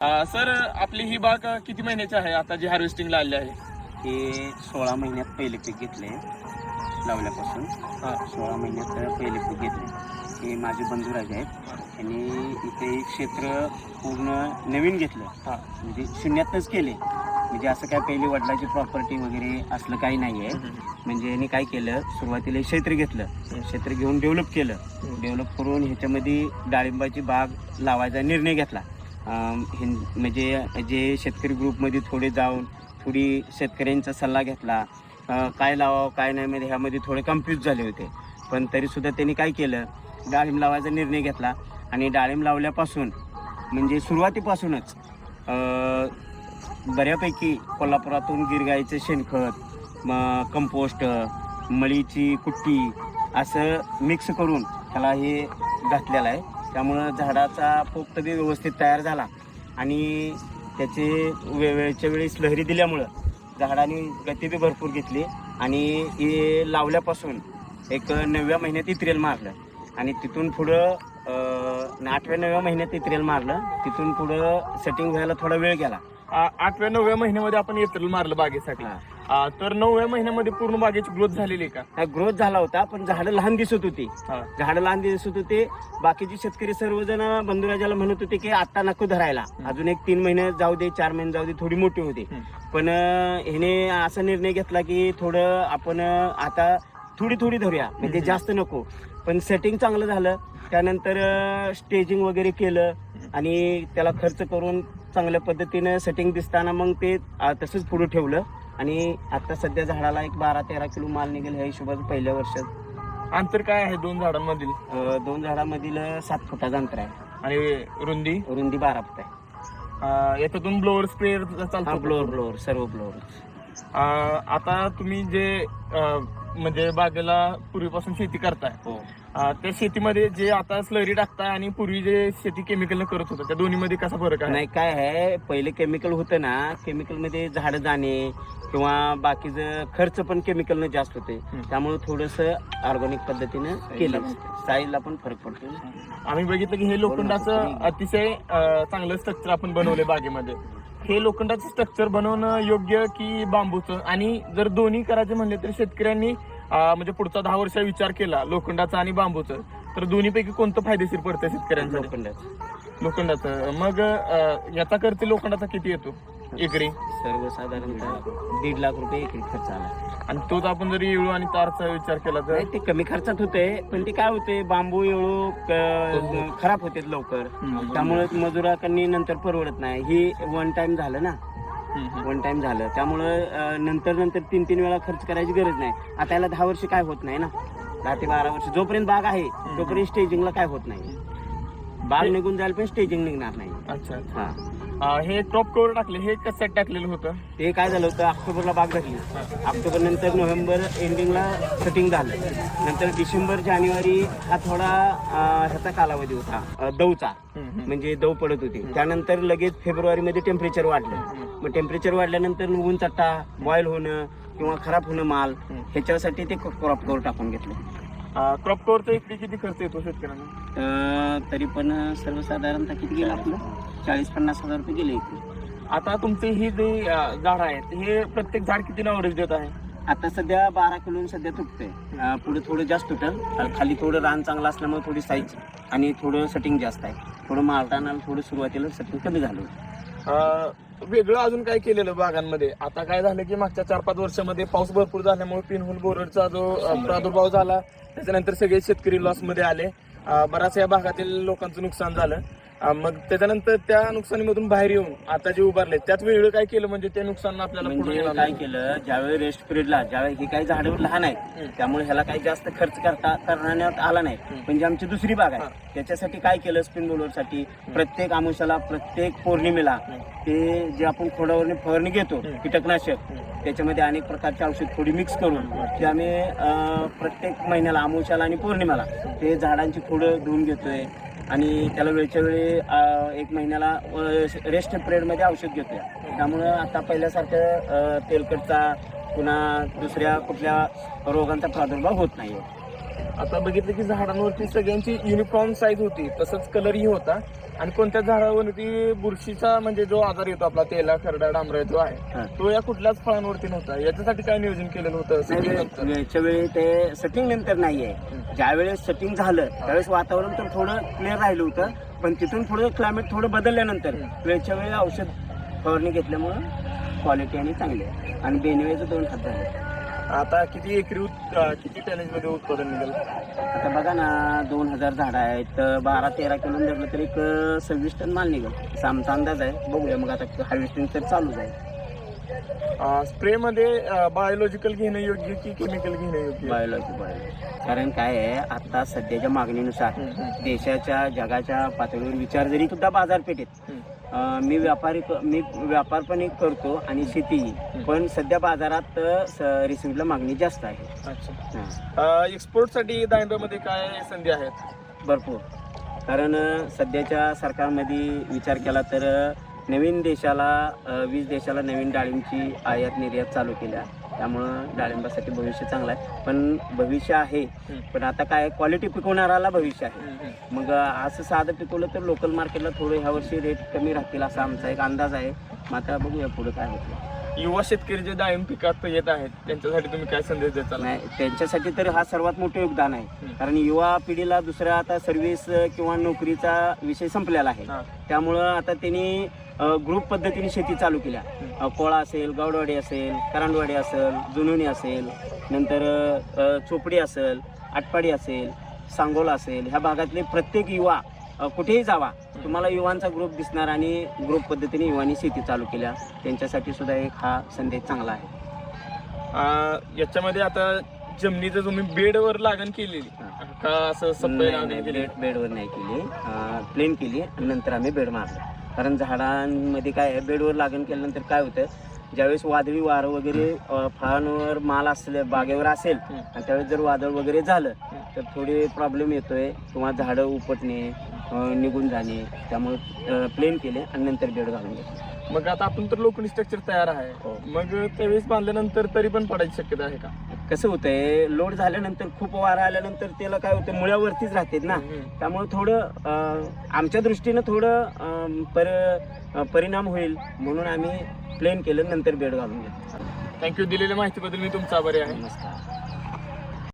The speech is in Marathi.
सर आपली ही बाग किती महिन्याची आहे? आता जी हार्वेस्टिंगला आली आहे. हे सोळा महिन्यात पहिले पीक घेतले. लावल्यापासून. हा. सोळा महिन्यात पहिले पीक घेतले. हे माझे बंधुराजे आहेत. त्यांनी इथे एक क्षेत्र पूर्ण नवीन घेतलं. हा. म्हणजे शून्यातच केले. म्हणजे असं काय पहिली वडिलाची प्रॉपर्टी वगैरे असलं काही नाही आहे म्हणजे यांनी काय केलं? सुरुवातीला क्षेत्र घेतलं. क्षेत्र घेऊन डेव्हलप केलं. डेव्हलप करून ह्याच्यामध्ये डाळिंबाची बाग लावायचा निर्णय घेतला. म्हणजे जे शेतकरी ग्रुपमध्ये थोडे जाऊन थोडी शेतकऱ्यांचा सल्ला घेतला काय लावावं काय नाही म्हणजे ह्यामध्ये थोडे कन्फ्यूज झाले होते. पण तरीसुद्धा त्यांनी काय केलं डाळिंब लावायचा निर्णय घेतला. आणि डाळिंब लावल्यापासून म्हणजे सुरुवातीपासूनच बऱ्यापैकी कोल्हापुरातून गिरगाईचं शेणखत म कंपोस्ट मळीची कुट्टी असं मिक्स करून त्याला हे घातलेलं आहे. त्यामुळं झाडाचा पोक्त बी व्यवस्थित तयार झाला. आणि त्याचे वे वेळच्या वेळेस लहरी दिल्यामुळं झाडाने गती बी भरपूर घेतली. आणि हे लावल्यापासून एक नवव्या महिन्यात इत्रेल मारलं. आणि तिथून पुढं आठव्या नवव्या महिन्यात इत्रेल मारलं. तिथून पुढं सेटिंग व्हायला थोडा वेळ गेला. आठव्या नवव्या महिन्यामध्ये आपण येतल मारलं बागेसाठी. हा. तर नवव्या महिन्यामध्ये पूर्ण बागेची ग्रोथ झालेली आहे का? ग्रोथ झाला होता पण झाडं लहान दिसत होती. हा. झाडं लहान दिसत होते. बाकीचे शेतकरी सर्वजण बंधुराजाला म्हणत होते की आता नको धरायला. अजून एक तीन महिने जाऊ दे चार महिने जाऊ दे थोडी मोठी होते हम्म. पण अं, ह्याने असा निर्णय घेतला की थोडं आपण अं, आता थोडी थोडी धरूया. म्हणजे. जास्त नको. पण सेटिंग चांगलं झालं. त्यानंतर स्टेजिंग वगैरे केलं. आणि त्याला खर्च करून चांगल्या पद्धतीनं सेटिंग दिसताना मग ते अं, तसंच पुढे ठेवलं. आणि आता सध्या झाडाला एक बारा तेरा किलो माल निघेल ह्या हिशोबाचं पहिल्या वर्षात. अंतर काय आहे दोन झाडांमधील? अ, दोन झाडामधील सात फुटाचं अंतर आहे. आणि रुंदी? रुंदी बारा फूट आहे. अं, याच्यातून ब्लोअर स्प्रे हा चालतो ब्लोअर ब्लोअर सर्व ब्लोअर अं, आता तुम्ही जे अं, म्हणजे बागेला पूर्वीपासून शेती करताय. हो. त्या शेतीमध्ये जे आता स्लरी टाकताय आणि पूर्वी जे शेती केमिकल करत होतं त्या दोन्हीमध्ये कसा फरक आहे? नाही काय आहे पहिले केमिकल होतं ना केमिकलमध्ये झाड जाणे किंवा बाकीचं खर्च पण केमिकलनं जास्त होते. हम्म. त्यामुळे थोडस ऑर्गॅनिक पद्धतीनं केलं. साईजला पण फरक पडतो. आम्ही बघितलं की हे लोखंडाचं अतिशय अं, चांगलं स्ट्रक्चर आपण बनवलंय बागेमध्ये. हे लोखंडाचं स्ट्रक्चर बनवणं योग्य की बांबूचं? आणि जर दोन्ही करायचे म्हणले तर शेतकऱ्यांनी म्हणजे पुढचा दहा वर्ष विचार केला लोखंडाचा आणि बांबूचं. तर दोन्हीपैकी कोणतं फायदेशीर पडतं शेतकऱ्यांसाठी? लोखंडाचं. लोखंडाचं. मग याचा खर्च लोखंडाचा किती येतो? एकरी सर्वसाधारणतः दीड लाख रुपये एकरी खर्च आला. आणि तोच आपण जर येळू आणि तारचा विचार केला तर? नाही ते कमी खर्चात होते पण ते काय होते बांबू येळू क- खराब होते लवकर. हम्म. त्यामुळे मजुराकडनी नंतर परवडत नाही. ही वन टाइम झालं ना? हम्म, हम्म. वन टाइम झालं. त्यामुळं अं, नंतर नंतर तीन तीन वेळा खर्च करायची गरज नाही. आता याला दहा वर्ष काय होत नाही ना? दहा ते बारा वर्ष. जोपर्यंत बाग आहे तोपर्यंत स्टेजिंगला काय होत नाही. बाग निघून जायला पण स्टेजिंग निघणार नाही. अच्छा. हा. हे क्रॉप कव्हर टाकले हे कशासाठी टाकलेलं होतं. ते काय झालं होतं ऑक्टोबरला बाग घातली ऑक्टोबर नंतर नोव्हेंबर एंडिंगला सेटिंग झालं. नंतर डिसेंबर जानेवारी हा थोडा ह्याचा कालावधी होता. दौचा. म्हणजे दव पडत होती. त्यानंतर लगेच फेब्रुवारी मध्ये टेम्परेचर वाढलं मग टेम्परेचर वाढल्यानंतर ऊन चट्टा बॉईल होणं किंवा खराब होणं माल. ह्याच्यासाठी ते क्रॉप कवर टाकून घेतलं. क्रॉप कव्हरचा एकरी किती खर्च येतो शेतकऱ्यांना? तर तरी पण सर्वसाधारणतः किती गेलं आपलं? चाळीस पन्नास हजार रुपये गेले इकडे. आता तुमचे ही जे अं, झाड आहेत हे प्रत्येक झाड किती अवरेज देत आहे? आता सध्या बारा किलो सध्या तुटतंय. पुढे थोडं जास्त तुटल. आणि खाली थोडं रान चांगलं असल्यामुळे थोडी साईज आणि थोडं सेटिंग जास्त आहे. थोडं मालटाना थोडं सुरुवातीला सेटिंग कमी झालं अं, वेगळं अजून काय केलेलं बागांमध्ये? आता काय झालं की मागच्या चार पाच वर्षामध्ये पाऊस भरपूर झाल्यामुळे पिनहोल बोरडचा जो प्रादुर्भाव झाला त्याच्यानंतर सगळे शेतकरी लॉसमध्ये आले. बराच या भागातील लोकांचं नुकसान झालं. अं, मग त्याच्यानंतर त्या नुकसानीमधून बाहेर येऊन आता जे उभारले त्यात वेगळं काय केलं म्हणजे ते नुकसान आपल्याला पुढे म्हणजे येणार काय नाही. केलं ज्यावेळी रेस्ट पिरियडला ज्यावेळी ही काही झाडं लहान आहेत हम्म. त्यामुळे ह्याला काही जास्त खर्च करता करण्यात आला नाही हम्म. म्हणजे आमची दुसरी बाग हा. आहे त्याच्यासाठी काय केलं स्पिनसाठी प्रत्येक आमुषाला प्रत्येक पौर्णिमेला हम्म. ते जे आपण खोडावरने फवारणी घेतो हम्म. कीटकनाशक हम्म. त्याच्यामध्ये अनेक प्रकारचे औषध थोडी मिक्स करून ते आम्ही अं, प्रत्येक महिन्याला अमावश्याला आणि पौर्णिमाला ते झाडांची खोडं धुवून घेतोय आणि त्याला वेळच्या वेळी एक महिन्याला रेस्ट पिरियडमध्ये औषध घेतोय. त्यामुळं आता पहिल्यासारखं तेलकटचा पुन्हा दुसऱ्या कुठल्या रोगांचा प्रादुर्भाव होत नाही आता बघितलं की झाडांवरती सगळ्यांची युनिफॉर्म साईज होती. तसंच कलरही होता. आणि कोणत्या झाडावरती बुरशीचा म्हणजे जो आजार येतो आपला तेला खरडा डांबरा जो. आहे तो या कुठल्याच फळांवरती नव्हता. याच्यासाठी काय नियोजन केलेलं होतं? setting? वेळच्या वेळी ते सेटिंग नंतर नाहीये. ज्या वेळेस सेटिंग झालं त्यावेळेस वातावरण तर थोडं क्लिअर राहिलं होतं. पण तिथून थोडं क्लायमेट थोडं बदलल्यानंतर वेळच्या वेळी औषध फवारणी घेतल्यामुळं क्वालिटी आणि चांगली आहे. आणि बेनवेचं दोन हात झाले आता किती एकरी उत- अं, किती टनेजमध्ये उत्पादन निघेल? आता बघा ना दोन हजार झाडं आहेत तर बारा तेरा किलो धरलं तर एक अं, सव्वीस टन माल निघेल. सामचा अंदाज आहे बघूया मग आता हार्वेस्टिंग तर चालूच आहे. स्प्रे मध्ये बायोलॉजिकल घेणं योग्य की केमिकल घेणं योग्य? बायोलॉजी बायोलॉजी कारण काय आहे आता सध्याच्या मागणीनुसार देशाच्या जगाच्या पातळीवर विचार जरी सुद्धा बाजारपेठेत मी व्यापारी मी व्यापार पण एक करतो आणि शेतीही पण सध्या बाजारात रिसिव्हला मागणी जास्त आहे. अच्छा. हां. एक्सपोर्टसाठी डाळिंबामध्ये काय संधी आहेत? भरपूर. कारण सध्याच्या सरकारमध्ये विचार केला तर नवीन देशाला वीस देशाला नवीन डाळिंबची आयात निर्यात चालू केल्या. त्यामुळं डाळिंबासाठी भविष्य चांगलं आहे. पण भविष्य आहे. पण आता काय क्वालिटी पिकवणाराला भविष्य आहे. मग असं साधं पिकवलं तर लोकल मार्केटला थोडं ह्या वर्षी रेट कमी राहतील असा आमचा एक अंदाज आहे. आता बघूया पुढे काय होतं. युवा शेतकरी जे डाळिंब पिकात येत आहेत त्यांच्यासाठी तुम्ही काय संदेश देताल? नाही त्यांच्यासाठी तर हा सर्वात मोठं योगदान आहे. कारण युवा पिढीला दुसऱ्या आता सर्व्हिस किंवा नोकरीचा विषय संपलेला आहे. त्यामुळं आता त्यांनी ग्रुप पद्धतीने शेती चालू केल्या. कोळा असेल गौडवाडी असेल करांडवाडी असेल जुनुनी असेल नंतर चोपडी असेल आटपाडी असेल सांगोला असेल ह्या भागातले प्रत्येक युवा कुठेही जावा. तुम्हाला युवांचा ग्रुप दिसणार आणि ग्रुप पद्धतीने युवांनी शेती चालू केल्या. त्यांच्यासाठी सुद्धा एक हा संदेश चांगला आहे. याच्यामध्ये आता जमिनीचं तुम्ही बेडवर लागण केलेली. का असं नाही, लागण नाही, केली. बेड बेडवर नाही केली. प्लेन केली आणि नंतर आम्ही बेड मारला. कारण झाडांमध्ये काय आहे बेडवर लागण केल्यानंतर काय होतं ज्यावेळेस वादळी वारं वगैरे अ, फळांवर माल असले बागेवर असेल. आणि त्यावेळेस जर वादळ वगैरे झालं तर थोडे प्रॉब्लेम येतोय किंवा झाडं उपटणे निघून जाणे त्यामुळे प्लेन केले आणि नंतर बेड घालून घेतले. मग आता आपण तर लोखंडी स्ट्रक्चर तयार आहे. हो. मग त्यावेळेस बांधल्यानंतर तरी पण पडायची शक्यता आहे का? कसं होतंय लोड झाल्यानंतर खूप वारा आल्यानंतर त्याला काय होतं मुळ्यावरतीच राहतात ना. त्यामुळे थोडं आमच्या दृष्टीनं थोडं पर परिणाम होईल. म्हणून आम्ही प्लेन केलं नंतर बेड घालून घेतलं. थँक्यू दिलेल्या माहितीबद्दल मी तुमचा आभारी आहे. नमस्कार.